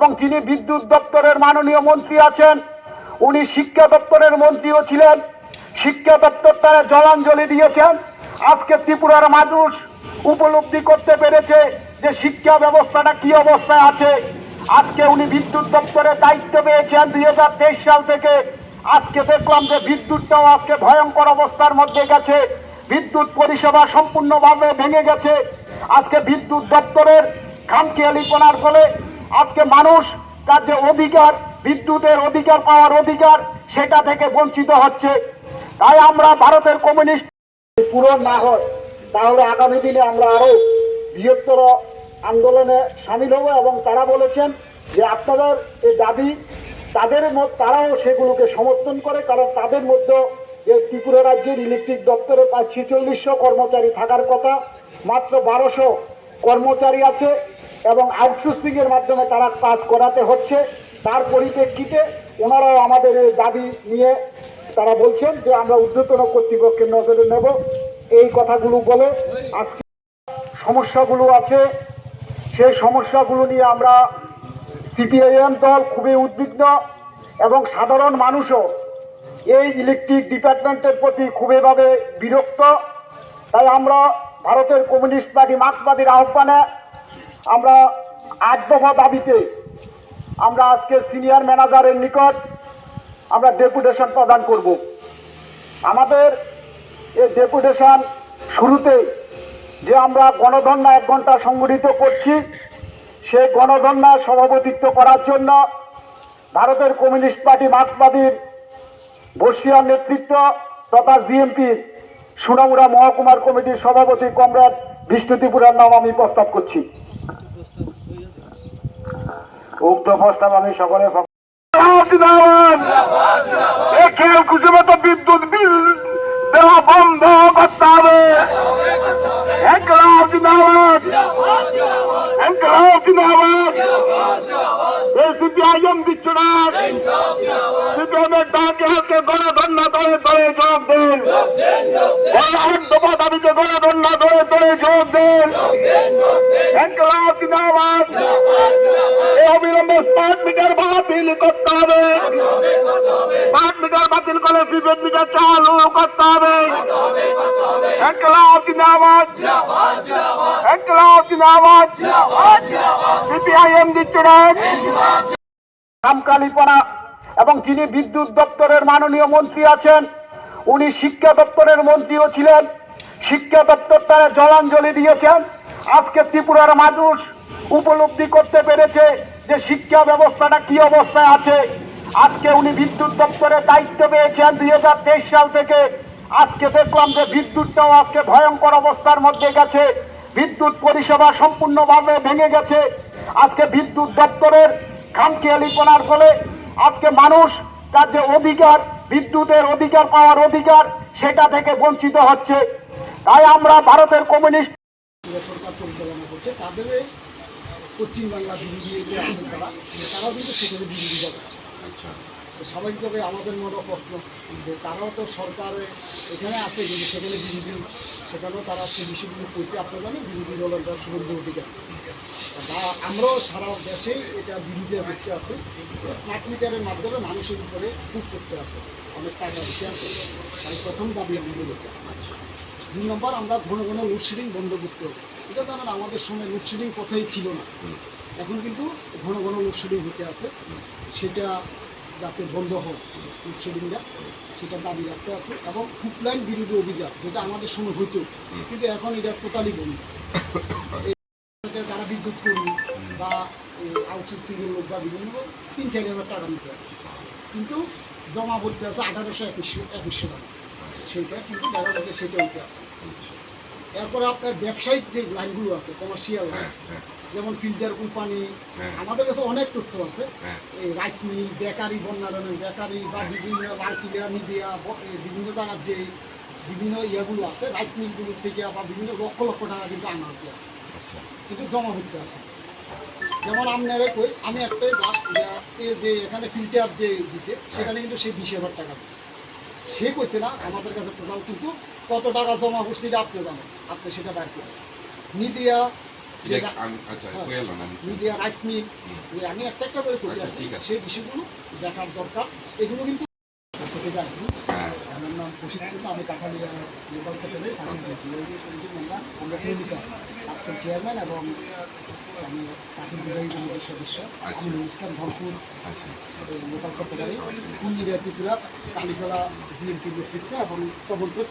এবং যিনি বিদ্যুৎ দপ্তরের মাননীয় মন্ত্রী আছেন, উনি শিক্ষা দপ্তরের মন্ত্রীও ছিলেন, শিক্ষা দপ্তর তারা জলাঞ্জলি দিয়েছেন। আজকে ত্রিপুরার মানুষ উপলব্ধি করতে পেরেছে যে শিক্ষা ব্যবস্থাটা কি অবস্থায় আছে। আজকে উনি বিদ্যুৎ দপ্তরের দায়িত্ব পেয়েছেন দুই হাজার তেইশ সাল থেকে। আজকে দেখলাম যে বিদ্যুৎটাও আজকে ভয়ঙ্কর অবস্থার মধ্যে গেছে। বিদ্যুৎ পরিষেবা সম্পূর্ণভাবে ভেঙে গেছে। আজকে বিদ্যুৎ দপ্তরের খামখেয়ালিপনার ফলে আজকে মানুষ তার যে অধিকার, বিদ্যুতের অধিকার, পাওয়ার অধিকার, সেটা থেকে বঞ্চিত হচ্ছে। তাই আমরা ভারতের কমিউনিস্ট পূরণ না হয়, তাহলে আগামী দিনে আমরা আরও বৃহত্তর আন্দোলনে সামিল হব এবং তারা বলেছেন যে আপনাদের এই দাবি, তাদের তারাও সেগুলোকে সমর্থন করে, কারণ তাদের মধ্যে যে ত্রিপুরা রাজ্যের ইলেকট্রিক দপ্তরে প্রায় ছেচল্লিশশো কর্মচারী থাকার কথা, মাত্র বারোশো কর্মচারী আছে এবং আউটসোর্সিং এর মাধ্যমে তারা কাজ করাতে হচ্ছে। তার পরিপ্রেক্ষিতে ওনারাও আমাদের এই দাবি নিয়ে তারা বলছেন যে আমরা ঊর্ধ্বতন কর্তৃপক্ষের নজরে নেব। এই কথাগুলো বলে আজকে সমস্যাগুলো আছে। সেই সমস্যাগুলো নিয়ে আমরা সিপিআইএম দল খুবই উদ্বিগ্ন এবং সাধারণ মানুষও এই ইলেকট্রিক ডিপার্টমেন্টের প্রতি খুবইভাবে বিরক্ত। তাই আমরা ভারতের কমিউনিস্ট পার্টি মার্ক্সবাদীর আহ্বানে আমরা আট দফা দাবিতে আমরা আজকে সিনিয়র ম্যানেজারের নিকট আমরা ডেপুটেশন প্রদান করব। আমাদের এই ডেপুটেশন শুরুতে যে আমরা গণধর্ণা এক ঘণ্টা সংগঠিত করছি, সেই গণধর্ণা সভাপতিত্ব করার জন্য ভারতের কমিউনিস্ট পার্টি মার্ক্সবাদীর বর্ষিয়ার নেতৃত্ব তথা জিএমপির সুনামুরা মহকুমার কমিটির সভাপতি কমরেড বিষ্ণু ত্রিপুরার নাম আমি প্রস্তাব করছি। উক্ত প্রস্তাব আমি সকলে বিদ্যুৎ বিল। দেওয়া বন্ধ করতে হবে। জিন্দাবাদ জিন্দাবাদ সিপিআইএম দিচ্ছে না? সিপিএমের ডাকে হাতে গণধন্যা ধরে ধরে যোগ দেন। আট দফা দাবিতে গণধন্যা ধরে ধরে যোগ দেন। একলাভ জিন্দাবাদ। এই অবিলম্বে স্মার্ট মিটার বাতিল করতে হবে। স্মার্ট মিটার বাতিল করে প্রিপেড মিটার চালু করতে হবে। একলাভ জিন্দাবাদ। একলাভ জিন্দাবাদ। সিপিআইএম দিচ্ছে না? রামকালীপনা এবং যিনি বিদ্যুৎ দপ্তরের মাননীয় মন্ত্রী আছেন, উনি শিক্ষা দপ্তরের মন্ত্রীও ছিলেন। শিক্ষা দপ্তর তারা জলাঞ্জলি দিয়েছেন। আজকে ত্রিপুরার মানুষ উপলব্ধি করতে পেরেছে যে শিক্ষা ব্যবস্থাটা কি অবস্থায় আছে। আজকে উনি বিদ্যুৎ দপ্তরের দায়িত্ব পেয়েছেন দুই হাজার তেইশ সাল থেকে। আজকে দেখলাম যে বিদ্যুৎটাও আজকে ভয়ঙ্কর অবস্থার মধ্যে গেছে। বিদ্যুৎ পরিষেবা সম্পূর্ণভাবে ভেঙে গেছে। আজকে বিদ্যুৎ দপ্তরের খামখেয়ালিপনার ফলে আজকে মানুষ তার যে অধিকার বিদ্যুতের অধিকার পাওয়ার অধিকার সেটা থেকে বঞ্চিত হচ্ছে। তাই আমরা ভারতের কমিউনিস্ট সরকার পরিচালনা করছে তাদের পশ্চিমবাংলা বিরোধী আছেন তারা তারাও কিন্তু সেখানে বিরোধিতা করছে। তো স্বাভাবিকভাবে আমাদের মনে প্রশ্ন যে তারাও তো সরকারে এখানে আছে, কিন্তু সেখানে বিরোধী, সেখানেও তারা সেই বিষয়গুলো কইছে, আপনারা জানেন, বিরোধী দলের শুভেন্দু অধিকার। আমরাও সারা দেশেই এটা বিরোধিতা করতে আছে। স্মার্ট মিটারের মাধ্যমে মানুষের উপরে খুব করতে আছে। অনেক টাকা দিতে আছে। তাই প্রথম দাবি আমাদের দুই নম্বর, আমরা ঘন ঘন লোডশেডিং বন্ধ করতে হবে। এটা জানেন, আমাদের সময় লোডশেডিং কথাই ছিল না। এখন কিন্তু ঘন ঘন লোডশেডিং হতে আছে। সেটা যাতে বন্ধ হয়। লোডশেডিংটা সেটা দাবি রাখতে আছে এবং ফুটলাইন বিরোধী অভিযান যেটা আমাদের সময় হইতো কিন্তু এখন এটা টোটালি বন্ধ। তারা বিদ্যুৎ কর্মী বা আউটসোর্সিংয়ের লোক বা বিভিন্ন তিন চার হাজার টাকা নিতে আছে। কিন্তু জমা করতে আছে আঠারোশো একুশশো একুশশো টাকা। সেইটা কিন্তু দেখা যাচ্ছে সেটা হইতে আছে। এরপরে আপনার ব্যবসায়িক যে লাইনগুলো আছে কমার্শিয়াল যেমন ফিল্টার কোম্পানি আমাদের কাছে অনেক তথ্য আছে। এই রাইস মিল বেকারি বন্যারণের বেকারি বা বিভিন্ন লালকিলিয়া মিডিয়া বিভিন্ন জায়গার যে বিভিন্ন ইয়েগুলো আছে রাইস মিলগুলোর থেকে বা বিভিন্ন লক্ষ লক্ষ টাকা কিন্তু আনা হতে আছে। কিন্তু জমা করতে আছে। যেমন আপনারা কই আমি একটাই এই যে এখানে ফিল্টার যে দিছে সেখানে কিন্তু সে বিশ হাজার টাকা দিছে। সে কইছে না আমাদের কাছে টোটাল কিন্তু কত টাকা জমা করছে এটা আপনি জানেন। আপনি সেটা বাইর করেন। মিডিয়া যে এটা আমি- আচ্ছা আমি মিডিয়া রাইস মিল যে আমি একটা একটা করে করতে আচ্ছা, আছে। সেই বিষয়গুলো দেখার দরকার। এগুলো কিন্তু থেকে যাচ্ছি। হ্যাঁ। আমার নাম প্রসিদ্ধ চন্দ্র আমি কাঠালিয়া লোকাল সেক্রেটারি আমরা আজকের চেয়ারম্যান এবং আমি কাঠিন বিভাগী কমিটির সদস্য আমি ইসলাম ধনপুর আচ্ছা। Local secretary Kunjira Tripura Kalitala GMP নেতৃত্বে এবং তবলপুর